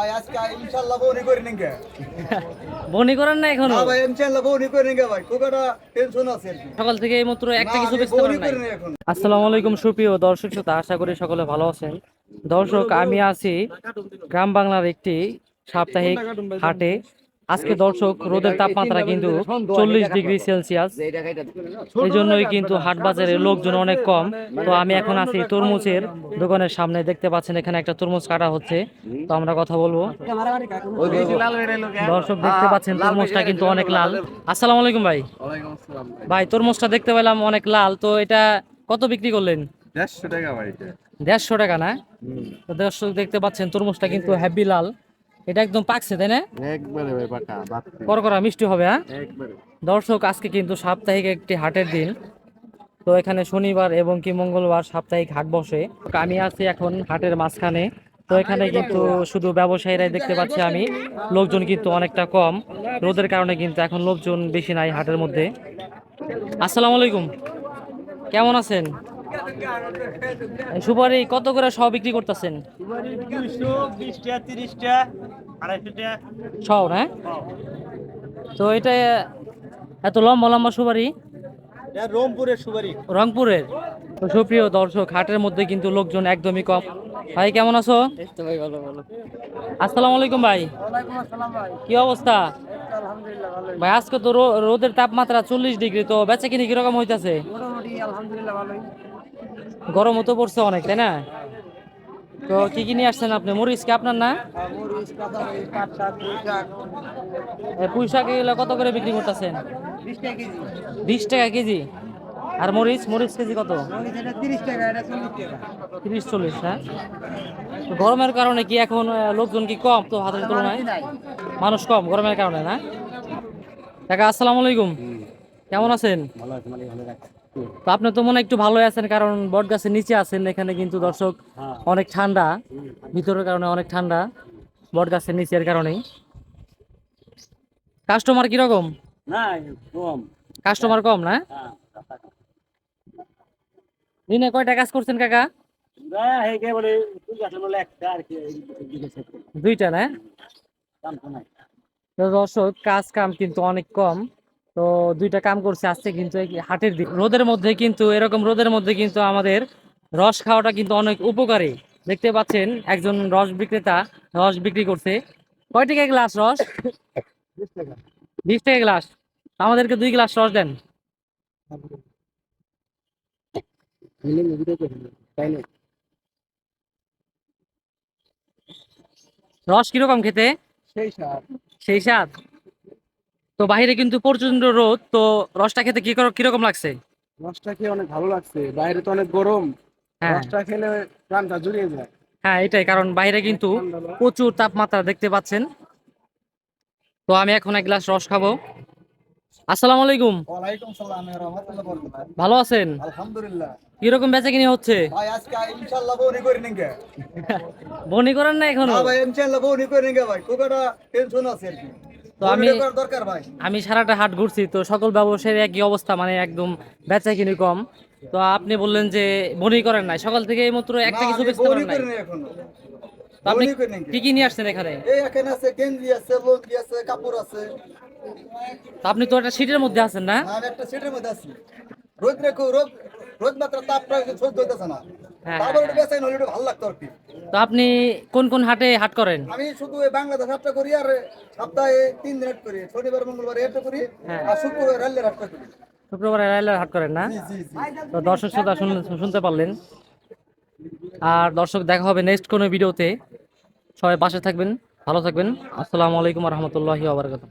ভাই আজকে ইনশাআল্লাহ বউনি করে নিঙ্গে। বনি করেন না এখনও? ভাই ইনশাআল্লাহ বউনি করে নিঙ্গে ভাই খুব টেনশন আছে সকাল থেকে এই মাত্র একটা কিছু বেচতে পারেন আসসালামু আলাইকুম সুপ্রিয় দর্শক শ্রোতা আশা করি সকলে ভালো আছেন। দর্শক আমি আছি গ্রাম বাংলার একটি সাপ্তাহিক হাটে। আজকে দর্শক রোদের তাপমাত্রা কিন্তু চল্লিশ ডিগ্রি সেলসিয়াস। এই জন্যই কিন্তু হাট বাজারে লোকজন অনেক কম। তো আমি এখন আছি তরমুজের দোকানের সামনে দেখতে পাচ্ছেন এখানে একটা তরমুজ কাটা হচ্ছে। তো আমরা কথা বলব। দর্শক দেখতে পাচ্ছেন তরমুজটা কিন্তু অনেক লাল। আসসালামু আলাইকুম ভাই। ভাই। তরমুজটা দেখতে পেলাম অনেক লাল। তো এটা কত বিক্রি করলেন? দেড়শো টাকা ভাই দেড়শো টাকা না? তো দর্শক দেখতে পাচ্ছেন তরমুজটা কিন্তু হ্যাপি লাল। এটা একদম পাকছে তাই না? একবারে ভাই পাকা করকরা মিষ্টি হবে হ্যাঁ? একবারে। দর্শক আজকে কিন্তু সাপ্তাহিক একটি হাটের দিন। তো এখানে শনিবার এবং কি মঙ্গলবার সাপ্তাহিক হাট বসে। আমি আছি এখন হাটের মাঝখানে। তো এখানে কিন্তু শুধু ব্যবসায়ীরাই দেখতে পাচ্ছি আমি। লোকজন কিন্তু অনেকটা কম। রোদের কারণে কিন্তু এখন লোকজন বেশি নাই হাটের মধ্যে। আসসালামু আলাইকুম। কেমন আছেন? সুপারি কত করে সব বিক্রি করতেছেন? সব না? তো এটা এত লম্বা লম্বা সুপারি? রংপুরের সুবারি রংপুরের? তো সুপ্রিয় দর্শক হাটের মধ্যে কিন্তু লোকজন একদমই কম। ভাই কেমন আছো? আসসালামু আলাইকুম ভাই। ওয়ালাইকুম আসসালাম ভাই। কি অবস্থা? ভাই আজকে তো রোদের তাপমাত্রা চল্লিশ ডিগ্রি তো বেচা কিনি কীরকম হইতাছে? আলহামদুলিল্লাহ ভালোই। গরম তো পড়ছে অনেক তাই না? তো কি কি নিয়ে আসছেন আপনি? মরিচ কি আপনার না? পুঁই শাক এগুলো কত করে বিক্রি করতেছেন? বিশ টাকা কেজি। আর মরিচ মরিচ কেজি কত? তিরিশ চল্লিশ না গরমের কারণে কি এখন লোকজন কি কম? তো হাতের তুলনায় মানুষ কম গরমের কারণে না? কাকা আসসালামু আলাইকুম। কেমন আছেন? ভালো আছে ভালো রাখছে তো আপনি তো মনে একটু ভালোই আছেন কারণ বট গাছের নিচে আছেন এখানে কিন্তু দর্শক অনেক ঠান্ডা ভিতরের কারণে অনেক ঠান্ডা বট গাছের নিচের কারণেই। কাস্টমার কীরকম? না কম। কাস্টমার কম না? দিনে কয়টা কাজ করছেন কাকা? একেবারে তুই আছে বলে একটা আর কি দুইটা না? দর্শক কাজ কাম কিন্তু অনেক কম। তো দুইটা কাম করছে আসছে কিন্তু হাটের দিক। রোদের মধ্যে কিন্তু এরকম রোদের মধ্যে কিন্তু আমাদের রস খাওয়াটা কিন্তু অনেক উপকারী। দেখতে পাচ্ছেন একজন রস বিক্রেতা রস বিক্রি করছে। কয় টাকা গ্লাস রস? বিশ টাকা গ্লাস। আমাদেরকে দুই গ্লাস রস দেন। রস কীরকম খেতে? সেই সার। সেই স্বাদ তো বাইরে কিন্তু প্রচণ্ড রোদ তো রসটা খেতে কি করে- কীরকম লাগছে? রসটা খেয়ে অনেক ভালো লাগছে বাইরে তো অনেক গরম। হ্যাঁ। রসটা খেলে প্রাণটা জুড়িয়ে যায়। হ্যাঁ এটাই কারণ বাইরে কিন্তু প্রচুর তাপমাত্রা দেখতে পাচ্ছেন। তো আমি এখন এক গ্লাস রস খাব। আসসালামু আলাইকুম। ওয়ালাইকুম সালাম রহমতুল্লাহ বরকাত। ভালো আছেন? আলহামদুলিল্লাহ। কীরকম বেচা কিনি হচ্ছে? ভাই আজকে ইনশাআল্লাহ বউনি করে নিঙ্গে বনি করেন না এখনও? ভাই ইনশাআল্লাহ বউনি করে নিঙ্গে ভাই। একটা টেনশন আছে আর কি। তো আমি- আমি সারাটা হাট ঘুরছি তো সকল ব্যবসায়ীর একই অবস্থা মানে একদম বেচা কিনি কম। তো আপনি বললেন যে বনি করেন নাই সকাল থেকে এই মাত্র একটা কিছু বেচতে পারেন নাই। আপনি কি কি নিয়ে আসছেন এখানে? এই এখানে আছে গেঞ্জি আছে লুঙ্গি আছে কাপড় আছে। তো আপনি তো একটা সিটের মধ্যে আছেন না? আমি একটা সিটের মধ্যে আছি। রোদ রেখো রোদ রোদ মাত্রা তাপটা সহ্য হইতেছে না। হ্যাঁ, তারপর হ্যাঁ, বেচাই নইলে ভালো লাগতো আর কি। তো আপনি কোন কোন হাটে হাট করেন? আমি শুধু এই বাংলাদেশ হাটটা করি আর সপ্তাহে তিন দিন হাট করি। শনিবার মঙ্গলবার এটা করি হ্যাঁ। আর শুক্রবার রেলের হাটটা করি। শুক্রবারে রাইলার হাট করেন না? তো দর্শক শ্রোতা শুনতে পারলেন। আর দর্শক দেখা হবে নেক্সট কোনো ভিডিওতে। সবাই পাশে থাকবেন ভালো থাকবেন। আসসালামু আলাইকুম রহমতুল্লাহি আবরকাত